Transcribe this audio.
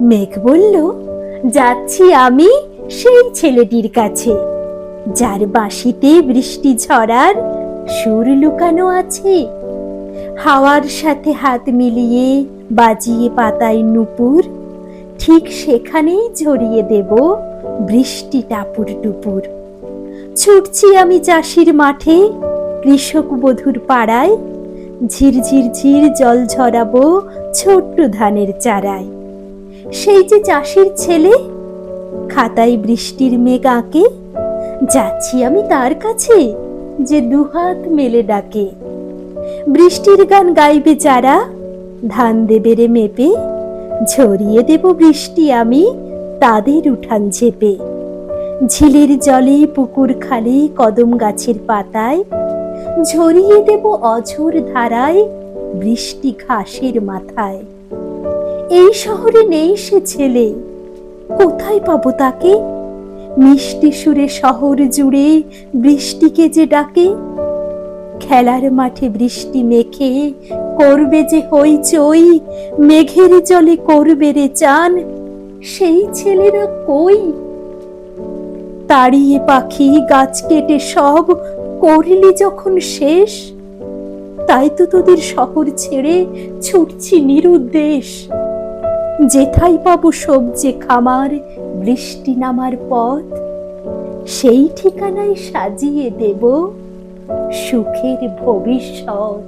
মেঘ বলল, যাচ্ছি আমি সেই ছেলেটির কাছে। যার বাঁশিতে বৃষ্টি ঝরার সুর লুকানো আছে। হাওয়ার সাথে হাত মিলিয়ে বাজিয়ে পাতায় নুপুর, ঠিক সেখানেই ঝরিয়ে দেব বৃষ্টি টাপুর টুপুর। ছুটছি আমি চাষির মাঠে, কৃষক বধুর পাড়ায় ঝিরঝির ঝির জল ঝরাবো ছোট্ট ধানের চারায়। সেই যে চাষির ছেলে? খাতায় বৃষ্টির মেঘ আঁকে, যাচ্ছি আমি তার কাছে, যে দুহাত মেলে ডাকে। বৃষ্টির গান গাইবে যারা, ধান দেবে রে মেপে, ঝরিয়ে দেব বৃষ্টি আমি তাদের উঠান ঝেপে। ঝিলের জলে পুকুর খালে কদম গাছের পাতায়, ঝরিয়ে দেব অঝোর ধারায় বৃষ্টি ঘাসের মাথায়। এই শহরে নেই সে ছেলে। কোথায় পাবো তাকে? মিষ্টি সুরে শহর জুড়ে বৃষ্টিকে যে ডাকে। খেলার মাঠে বৃষ্টি মেখে করবে যে হইচই, মেঘের জলে করবে রে চান, সেই ছেলেরা কই? তাড়িয়ে পাখি গাছ কেটে সব করলি যখন শেষ, তাই তো তোদের শহর ছেড়ে ছুটছি নিরুদ্দেশ। যেথায় পাবো সবজে খামার বৃষ্টি নামার পথ সেই ঠিকানায় সাজিয়ে দেব সুখের ভবিষ্যৎ।